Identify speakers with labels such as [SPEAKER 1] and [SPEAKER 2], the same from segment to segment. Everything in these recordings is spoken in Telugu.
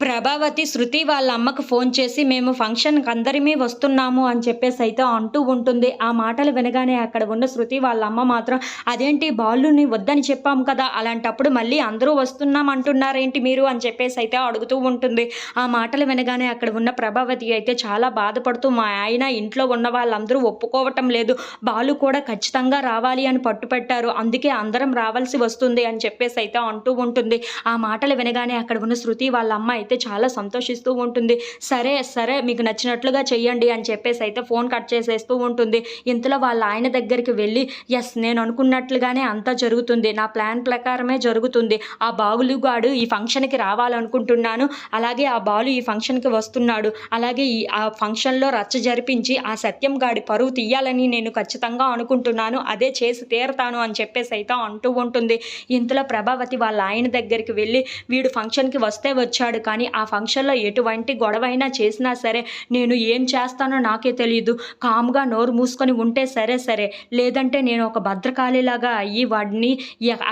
[SPEAKER 1] ప్రభావతి శృతి వాళ్ళ అమ్మకు ఫోన్ చేసి మేము ఫంక్షన్కి అందరిమీ వస్తున్నాము అని చెప్పేసి అయితే అంటూ ఉంటుంది. ఆ మాటలు వినగానే అక్కడ ఉన్న శృతి వాళ్ళ అమ్మ మాత్రం అదేంటి బాలుని వద్దని చెప్పాం కదా అలాంటప్పుడు మళ్ళీ అందరూ వస్తున్నాం అంటున్నారేంటి మీరు? అని చెప్పేసి అయితే అడుగుతూ ఉంటుంది. ఆ మాటలు వినగానే అక్కడ ఉన్న ప్రభావతి అయితే చాలా బాధపడుతూ మా ఆయన ఇంట్లో ఉన్న వాళ్ళందరూ ఒప్పుకోవటం లేదు. బాలు కూడా ఖచ్చితంగా రావాలి అని పట్టుపెట్టారు. అందుకే అందరం రావాల్సి వస్తుంది అని చెప్పేసి అయితే అంటూ ఉంటుంది. ఆ మాటలు వినగానే అక్కడ ఉన్న శృతి వాళ్ళ అమ్మ అయితే చాలా సంతోషిస్తూ ఉంటుంది. సరే సరే మీకు నచ్చినట్లుగా చెయ్యండి అని చెప్పేసి అయితే ఫోన్ కట్ చేసేస్తూ ఉంటుంది. ఇంతలో వాళ్ళ ఆయన దగ్గరికి వెళ్ళి ఎస్ నేను అనుకున్నట్లుగానే అంతా జరుగుతుంది. నా ప్లాన్ ప్రకారమే జరుగుతుంది. ఆ బాగులుగాడు ఈ ఫంక్షన్కి రావాలనుకుంటున్నాను. అలాగే ఆ బాలు ఈ ఫంక్షన్కి వస్తున్నాడు. అలాగే ఈ ఆ ఫంక్షన్లో రచ్చ జరిపించి ఆ సత్యం గాడి పరువు తీయాలని నేను ఖచ్చితంగా అనుకుంటున్నాను. అదే చేసి తీరతాను అని చెప్పేసి అయితే అంటూ ఉంటుంది. ఇంతలో ప్రభావతి వాళ్ళ ఆయన దగ్గరికి వెళ్ళి వీడు ఫంక్షన్కి వస్తే వచ్చాడు కానీ ఆ ఫంక్షన్లో ఎటువంటి గొడవైనా చేసినా సరే నేను ఏం చేస్తానో నాకే తెలియదు కామ్గా నోరు మూసుకొని ఉంటే సరే సరే. లేదంటే నేను ఒక భద్రకాళిలాగా అయ్యి వాడిని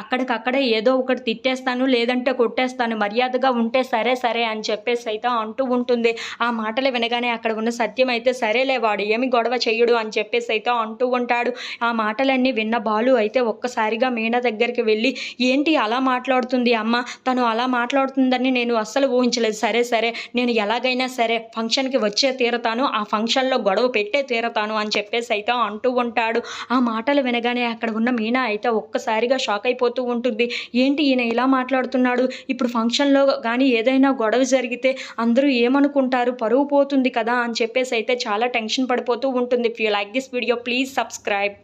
[SPEAKER 1] అక్కడికక్కడే ఏదో ఒకటి తిట్టేస్తాను లేదంటే కొట్టేస్తాను మర్యాదగా ఉంటే సరే సరే అని చెప్పేసి అయితే అంటూ ఉంటుంది. ఆ మాటలు వినగానే అక్కడ ఉన్న సత్యం అయితే సరేలే వాడు ఏమి గొడవ చెయ్యడు అని చెప్పేసి అయితే అంటూ ఉంటాడు. ఆ మాటలన్నీ విన్న బాలు అయితే ఒక్కసారిగా మీనా దగ్గరికి వెళ్ళి ఏంటి అలా మాట్లాడుతుంది అమ్మ? తను అలా మాట్లాడుతుందని నేను అస్సలు అనుమతించలేదు సరే సరే నేను ఎలాగైనా సరే ఫంక్షన్కి వచ్చే తీరతాను ఆ ఫంక్షన్లో గొడవ పెట్టే తీరతాను అని చెప్పేసి అయితే అంటూ ఉంటాడు. ఆ మాటలు వినగానే అక్కడ ఉన్న మీనా అయితే ఒక్కసారిగా షాక్ అయిపోతూ ఉంటుంది. ఏంటి ఈయన ఇలా మాట్లాడుతున్నాడు? ఇప్పుడు ఫంక్షన్లో కానీ ఏదైనా గొడవ జరిగితే అందరూ ఏమనుకుంటారు? పరువు పోతుంది కదా అని చెప్పేసి అయితే చాలా టెన్షన్ పడిపోతూ ఉంటుంది. If you like this video please subscribe